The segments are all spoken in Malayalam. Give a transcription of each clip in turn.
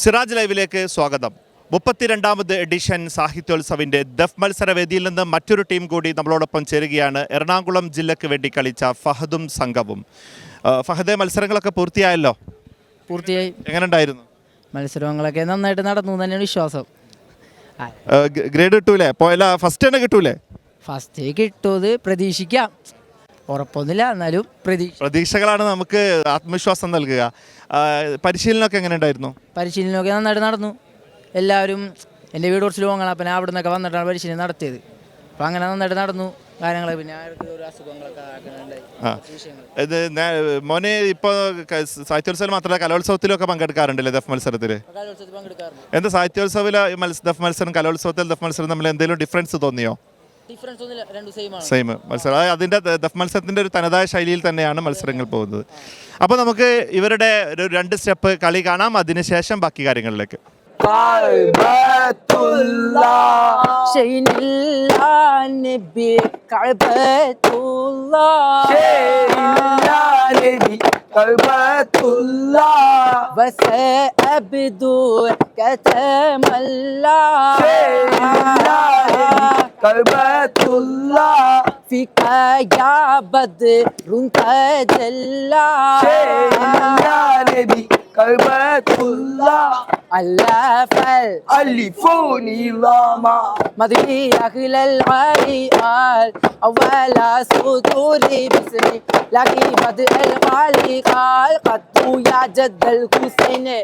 സിറാജ് ലൈവിലേക്ക് സ്വാഗതം. മുപ്പത്തിരണ്ടാമത് എഡിഷൻ സാഹിത്യോത്സവിന്റെ ദഫ് മത്സരവേദിയിൽ നിന്ന് മറ്റൊരു ടീം കൂടി നമ്മളോടൊപ്പം ചേരുകയാണ്. എറണാകുളം ജില്ലയ്ക്ക് വേണ്ടി കളിച്ച ഫഹദും സംഘവും. ഫഹദെ മത്സരങ്ങളൊക്കെ പൂർത്തിയായല്ലോ? പൂർത്തിയായി. എങ്ങനെ ഉണ്ടായിരുന്നു മത്സരങ്ങളൊക്കെ നന്നായിട്ട് നടന്നു എന്ന് തന്നെയാണ് വിശ്വാസം. ഗ്രേഡ് കിട്ടൂലേ? പോയല്ല ഫസ്റ്റ് തന്നെ കിട്ടൂലേ? ഫസ്റ്റ് കിട്ടുമത് പ്രതീക്ഷിക്കാം. ഉറപ്പൊന്നുമില്ല. എന്നാലും പ്രതീക്ഷ പ്രതീക്ഷകളാണ് നമുക്ക് ആത്മവിശ്വാസം നൽകുക. പരിശീലനമൊക്കെ എങ്ങനെ ഉണ്ടായിരുന്നു? പരിശീലനമൊക്കെ നന്നായിട്ട് നടന്നു. എല്ലാവരും എന്റെ വീട് കുറച്ച് ലോങ്ങാണ് അപ്പം ഞാൻ അവിടെ നിന്നൊക്കെ വന്നിട്ടാണ് പരിശീലനം നടത്തിയത്. അപ്പം അങ്ങനെ നന്നായിട്ട് നടന്നു. കാര്യങ്ങൾ പിന്നെ. ഇത് മോനെ ഇപ്പോൾ സാഹിത്യോത്സവം മാത്രമല്ല കലോത്സവത്തിലൊക്കെ പങ്കെടുക്കാറുണ്ടല്ലേ ദഫ് മത്സരത്തിൽ എന്താ സാഹിത്യോത്സവിലെ ദഫ് മത്സരം കലോത്സവത്തിൽ ദഫ് മത്സരം തമ്മിൽ എന്തെങ്കിലും ഡിഫറൻസ് തോന്നിയോ? സെയിം ആണ് സെയിം മത്സരം അതായത് അതിൻ്റെ ദ- ദഫ് മത്സരത്തിൻ്റെ ഒരു തനതായ ശൈലിയിൽ തന്നെയാണ് മത്സരങ്ങൾ പോകുന്നത് അപ്പോൾ നമുക്ക് ഇവരുടെ ഒരു രണ്ട് സ്റ്റെപ്പ് കളി കാണാം അതിനുശേഷം ബാക്കി കാര്യങ്ങളിലേക്ക് شين الله نبي كعبة الله بس أبدو كتم الله فيك يا بدر تجلى على فل ألفوني لاما مضي أهل العريال أول سطوري باسمي لكن بدء الغالي قال قد يا جد الحسين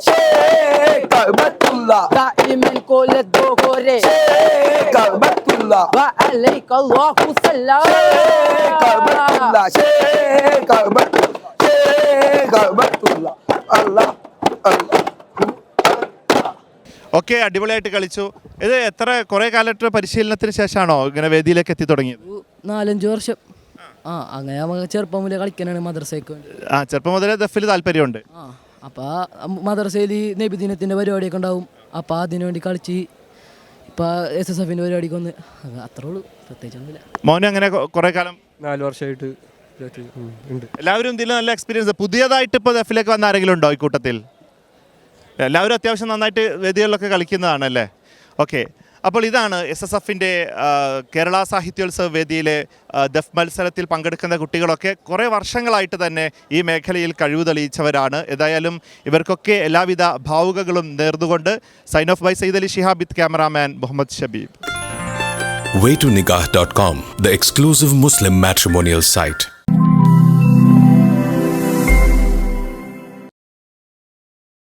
كعبة الله. دائما كل الدهور. كعبة الله. وعليك الله سلام كعبة الله. كعبة كعبة الله. الله. ഓക്കെ അടിപൊളിയായിട്ട് കളിച്ചു. ഇത് എത്ര കുറേ കാലത്തെ പരിശീലനത്തിന് ശേഷമാണോ ഇങ്ങനെ വേദിയിലേക്ക് എത്തി തുടങ്ങിയത്? നാലഞ്ചു വർഷം. ആ അങ്ങനെ നമുക്ക് ചെറുപ്പം മുതലേ കളിക്കാനാണ് മദ്രസയ്ക്ക് ആ ചെറുപ്പം മുതലേ ദഫിൽ താല്പര്യമുണ്ട്. ആ അപ്പോൾ മദ്രസയിൽ നബിദിനത്തിന്റെ പരിപാടിയൊക്കെ ഉണ്ടാവും. അപ്പോൾ അതിനു വേണ്ടി കളിച്ച് ഇപ്പോൾ എസ് എസ് എഫിന്റെ പരിപാടിക്ക് വന്ന്. അത്രേ ഉള്ളൂ പ്രത്യേകിച്ചൊന്നുമില്ല. മോനെ അങ്ങനെ കുറേ കാലം നാല് വർഷമായിട്ട് ഉണ്ട്. എല്ലാവരും ഇതിൽ നല്ല എക്സ്പീരിയൻസ് പുതിയതായിട്ട് ഇപ്പോൾ ദഫിലേക്ക് വന്ന ആരെങ്കിലും ഉണ്ടോ ഈ കൂട്ടത്തിൽ? എല്ലാവരും അത്യാവശ്യം നന്നായിട്ട് വേദികളിലൊക്കെ കളിക്കുന്നതാണല്ലേ? ഓക്കെ. അപ്പോൾ ഇതാണ് എസ് എസ് എഫിന്റെ കേരള സാഹിത്യോത്സവ വേദിയിലെ ദഫ് മത്സരത്തിൽ പങ്കെടുക്കുന്ന കുട്ടികളൊക്കെ കുറേ വർഷങ്ങളായിട്ട് തന്നെ ഈ മേഖലയിൽ കഴിവ് തെളിയിച്ചവരാണ്. ഏതായാലും ഇവർക്കൊക്കെ എല്ലാവിധ ഭാവുകകളും നേർന്നുകൊണ്ട് sign off by Sayyid Ali ഷിഹാബിദ് cameraman Muhammad Shabeeb. Waytonikah.com, the exclusive Muslim matrimonial site.